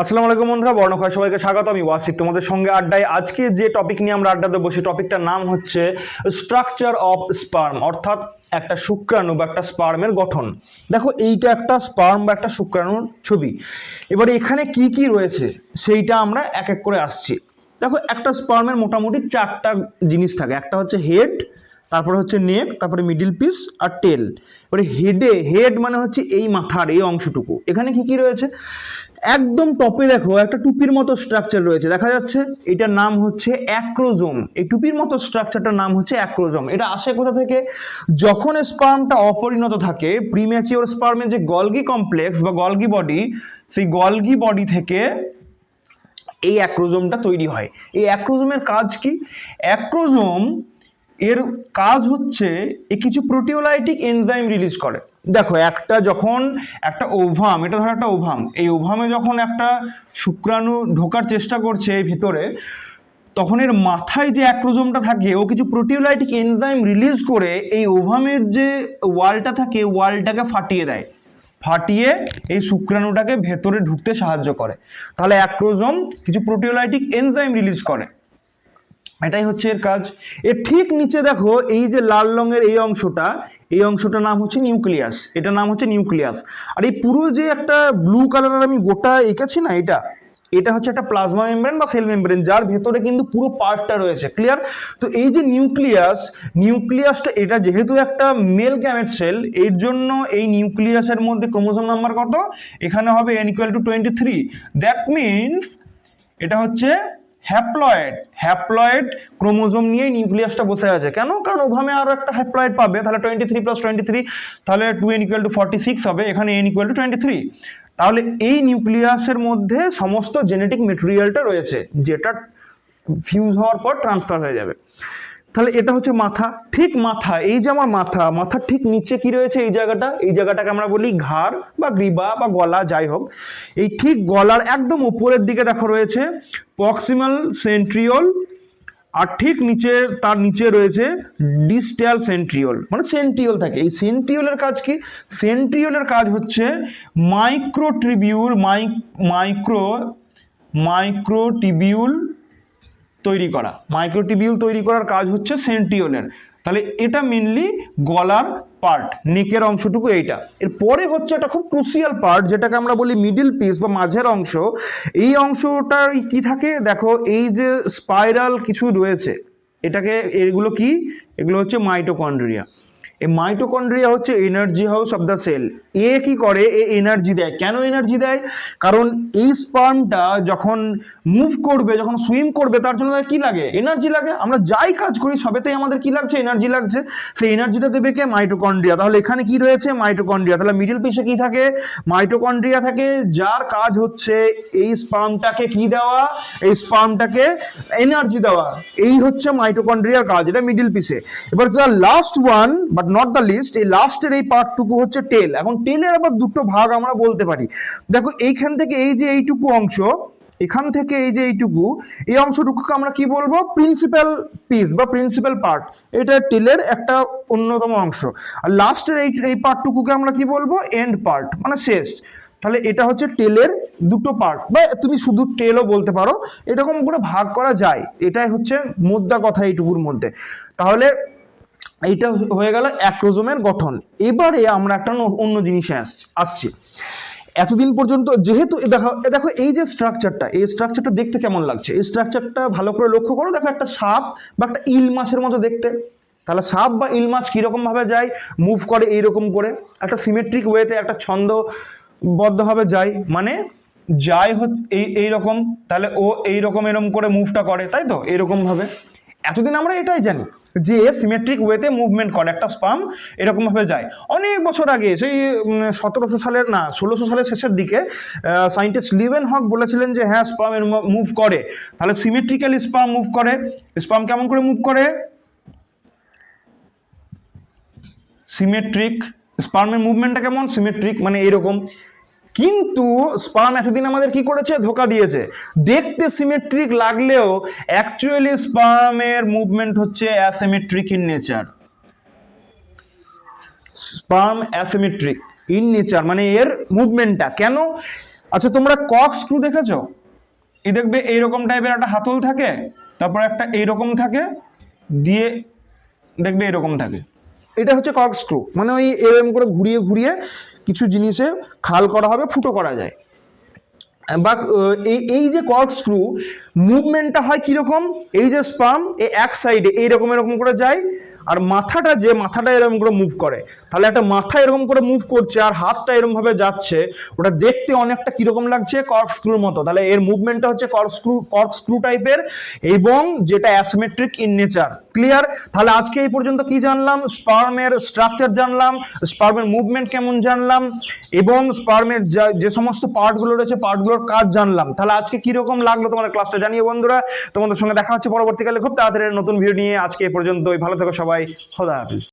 আসসালামু আলাইকুম বন্ধুরা বর্ণক্ষয় সবাইকে স্বাগত। আমি ওয়াসিফ। তোমাদের সঙ্গে আড্ডায় আজকে যে টপিক নিয়ে আমরা আড্ডা দেবো, সেই টপিকটার নাম হচ্ছে স্ট্রাকচার অফ স্পার্ম অর্থাৎ একটা শুক্রাণু বা একটা স্পার্মের গঠন। দেখো, এইটা একটা স্পার্ম বা একটা শুক্রাণুর ছবি। এবারে এখানে কি কি রয়েছে, সেইটা আমরা এক এক করে আসছি। দেখো, একটা স্পার্মের মোটামুটি চারটা জিনিস থাকে। একটা হচ্ছে হেড তারপরে হচ্ছে নেক তারপরে মিডিল পিস আর টেল এবারে হেডে হেড মানে হচ্ছে এই মাথার, এই অংশটুকু। এখানে কি কি রয়েছে? একদম টপে দেখো, একটা টুপির মতো স্ট্রাকচার রয়েছে। দেখা যাচ্ছে এটার নাম হচ্ছে অ্যাক্রোজোম এই টুপির মতো স্ট্রাকচারটার নাম হচ্ছে অ্যাক্রোজোম এটা আসে কোথা থেকে? যখন স্পার্মটা অপরিণত থাকে প্রিম্যাচিওর স্পার্মের যে গলগি কমপ্লেক্স বা গলগি বডি সেই গলগি বডি থেকে এই অ্যাক্রোজোমটা তৈরি হয়। এই অ্যাক্রোজোমের কাজ কি? অ্যাক্রোজোম এর কাজ হচ্ছে এ কিছু প্রোটিওলাইটিক এনজাইম রিলিজ করে। দেখো, একটা যখন একটা ওভাম এটা ধরো একটা ওভাম এই ওভামে যখন একটা শুক্রাণু ঢোকার চেষ্টা করছে এই ভিতরে, তখন এর মাথায় যে অ্যাক্রোজোমটা থাকে, ও কিছু প্রোটিওলাইটিক এনজাইম রিলিজ করে এই ওভামের যে ওয়ালটা থাকে, ওয়ালটাকে ফাটিয়ে দেয়। ফাটিয়ে এই শুক্রাণুটাকে ভেতরে ঢুকতে সাহায্য করে। তাহলে অ্যাক্রোজোম কিছু প্রোটিওলাইটিক এনজাইম রিলিজ করে। এটাই হচ্ছে এর কাজ। এর ঠিক নিচে দেখো, এই যে লাল রঙের এই অংশটা, এই অংশটার নাম হচ্ছে নিউক্লিয়াস। এটার নাম হচ্ছে নিউক্লিয়াস। আর এই পুরো যে একটা ব্লু কালারের আমি গোটা এঁকেছি না, এটা এটা হচ্ছে একটা প্লাজমা মেমব্রেন বা সেল মেমব্রেন যার ভেতরে কিন্তু পুরো পার্টটা রয়েছে ক্লিয়ার তো এই যে নিউক্লিয়াস, নিউক্লিয়াসটা এটা যেহেতু একটা মেল গ্যামেট সেল এর জন্য এই নিউক্লিয়াসের মধ্যে ক্রোমোসোম নাম্বার কত? এখানে হবে N equal to twenty three that means এটা হচ্ছে হ্যাপ্লয়েড হ্যাপ্লয়েড ক্রোমোজোম নিয়ে নিউক্লিয়াসটা বসে আছে। কেন? কারণ ওভাবে আরও একটা হ্যাপ্লয়েড পাবে, তাহলে twenty three plus twenty three তাহলে two N equal to forty six হবে, এখানে N equal to twenty three তাহলে এই নিউক্লিয়াসের মধ্যে সমস্ত জেনেটিক মেটেরিয়ালটা রয়েছে, যেটা ফিউজ হওয়ার পর ট্রান্সফার হয়ে যাবে। তাহলে এটা হচ্ছে মাথা। ঠিক মাথা, এই যে আমার মাথা মাথার ঠিক নিচে কি রয়েছে এই জায়গাটা? এই জায়গাটাকে আমরা বলি ঘাড় বা গ্রীবা বা গলা, যাই হোক। এই ঠিক গলার একদম উপরের দিকে দেখো রয়েছে প্রক্সিমাল সেন্ট্রিওল আর ঠিক নিচে, তার নিচে রয়েছে ডিস্টাল সেন্ট্রিওল মানে সেন্ট্রিওল থাকে। এই সেন্ট্রিওলের কাজ কি? সেন্ট্রিওলের কাজ হচ্ছে মাইক্রোট্রিবিউল মাইক মাইক্রো মাইক্রোটিবিউল তৈরি করা। মাইক্রোটিবিউল তৈরি করার কাজ হচ্ছে সেন্ট্রিওলের। তাহলে এটা মেনলি গলার পার্ট নিকের অংশটুকু এইটা। এরপরে হচ্ছে একটা খুব ক্রুশিয়াল পার্ট যেটাকে আমরা বলি মিডিল পিস বা মাঝের অংশ। এই অংশটার কি থাকে? দেখো, এই যে স্পাইরাল কিছু রয়েছে, এটাকে, এগুলো কি? এগুলো হচ্ছে মাইটোকন্ড্রিয়া এই মাইটোকন্ড্রিয়া হচ্ছে energy house of the cell এ কি করে? এ এনার্জি দেয়। কেন এনার্জি দেয়? কারণ এই স্পার্মটা যখন মুভ করবে, যখন সুইম করবে, তার জন্য কি লাগে? এনার্জি লাগে। আমরা যাই কাজ করি, সবেতেই আমাদের কি লাগছে? এনার্জি লাগছে। সেই এনার্জিটা দেবে কে? মাইটোকন্ড্রিয়া তাহলে এখানে কি রয়েছে? মাইটোকন্ড্রিয়া তাহলে মিডিল পিসে কি থাকে? মাইটোকন্ড্রিয়া থাকে। যার কাজ হচ্ছে এই স্পার্মটাকে কি দেওয়া? এই স্পার্মটাকে এনার্জি দেওয়া। এই হচ্ছে মাইটোকন্ড্রিয়ার কাজ। এটা মিডিল পিসে এবার last one but not the least এই লাস্টের এই পার্টটুকু হচ্ছে টেল এখন টেলের আবার দুটো ভাগ আমরা বলতে পারি। দেখো, এইখান থেকে এই যে এইটুকু অংশ, এখান থেকে এই যে এইটুকু, এই অংশটুকুকে আমরা কি বলব? প্রিন্সিপাল পিস বা প্রিন্সিপাল পার্ট এটা টেলের একটা অন্যতম অংশ। আর লাস্টের এই এই পার্টটুকুকে আমরা কি বলব? এন্ড পার্ট মানে শেষ। তাহলে এটা হচ্ছে টেলের দুটো পার্ট বা তুমি শুধু টেলও বলতে পারো। এরকম করে ভাগ করা যায়। এটাই হচ্ছে মোদ্দা কথা এইটুকুর মধ্যে। তাহলে এইটা হয়ে গেল অ্যাক্রোজোমের গঠন। এবারে আমরা একটা অন্য জিনিসে আস- আসছি। এতদিন পর্যন্ত যেহেতু দেখো দেখো এই যে স্ট্রাকচারটা এই স্ট্রাকচারটা দেখতে কেমন লাগছে? এই স্ট্রাকচারটা ভালো করে লক্ষ্য করো, দেখো একটা সাপ বা একটা ইল মাছের মতো দেখতে। তাহলে সাপ বা ইল মাছ কীরকম ভাবে যায় মুভ করে এইরকম করে। একটা সিমেট্রিক ওয়েতে একটা ছন্দবদ্ধভাবে যায় মানে যায় হচ্ছে এই, এইরকম। তাহলে ও এইরকম এরকম করে মুভটা করে, তাই তো? এইরকম ভাবে এতদিন আমরা এটাই জানি যে সিমেট্রিক ওয়েতে মুভমেন্ট করে, একটা স্পাম এরকম ভাবে যায়। অনেক বছর আগে, সেই সতেরোশো সালের, না, ষোলোশো সালের শেষের দিকে সায়েন্টিস্ট লিভেন হক বলেছিলেন যে হ্যাঁ স্পাম মুভ করে। তাহলে সিমেট্রিক্যালি স্পাম মুভ করে। স্পাম কেমন করে মুভ করে? সিমেট্রিক স্পার্মের মুভমেন্টটা কেমন? সিমেট্রিক মানে এরকম। কিন্তু স্পার্ম এতদিন আমাদের কি করেছে? ধোকা দিয়েছে। দেখতে সিমেট্রিক লাগলেও অ্যাকচুয়ালি স্পার্মের মুভমেন্ট হচ্ছে asymmetric in nature sperm asymmetric in nature মানে এর মুভমেন্টটা কেন? আচ্ছা তোমরা কক স্ক্রু দেখেছ? এই দেখবে এইরকম টাইপের একটা হাতল থাকে, তারপর একটা এইরকম থাকে, দিয়ে দেখবে এরকম থাকে। এটা হচ্ছে কক স্ক্রু মানে ওই এরকম করে ঘুরিয়ে ঘুরিয়ে কিছু জিনিসে খাল করা হবে, ফুটো করা যায়। বা এই যে কর্ক স্ক্রু মুভমেন্টটা হয় কীরকম? এই যে স্পাম এই এক সাইডে এইরকম, এরকম করে যায়, আর মাথাটা যে মাথাটা এরকম করে মুভ করে। তাহলে একটা মাথা এরকম করে মুভ করছে, আর হাতটা এরকম ভাবে যাচ্ছে, ওটা দেখতে অনেকটা কীরকম লাগছে কর্ক স্ক্রুর মতো। তাহলে এর মুভমেন্টটা হচ্ছে কর্ক স্ক্রু কর্ক স্ক্রু টাইপের এবং যেটা অ্যাসমেট্রিক ইন নেচার ক্লিয়ার তাহলে আজকে এই পর্যন্ত কি জানলাম? স্পার্মের স্ট্রাকচার জানলাম স্পার্মের মুভমেন্ট কেমন জানলাম, এবং স্পার্মের যে সমস্ত পার্টগুলো রয়েছে পার্টগুলোর কাজ জানলাম। তাহলে আজকে কীরকম লাগল তোমাদের ক্লাসটা জানিয়ে বন্ধুরা। তোমাদের সঙ্গে দেখা হচ্ছে পরবর্তীকালে খুব তাড়াতাড়ি নতুন ভিডিও নিয়ে। আজকে এই পর্যন্তই। ভালো থেকো সবাই। খোদা হাফিজ।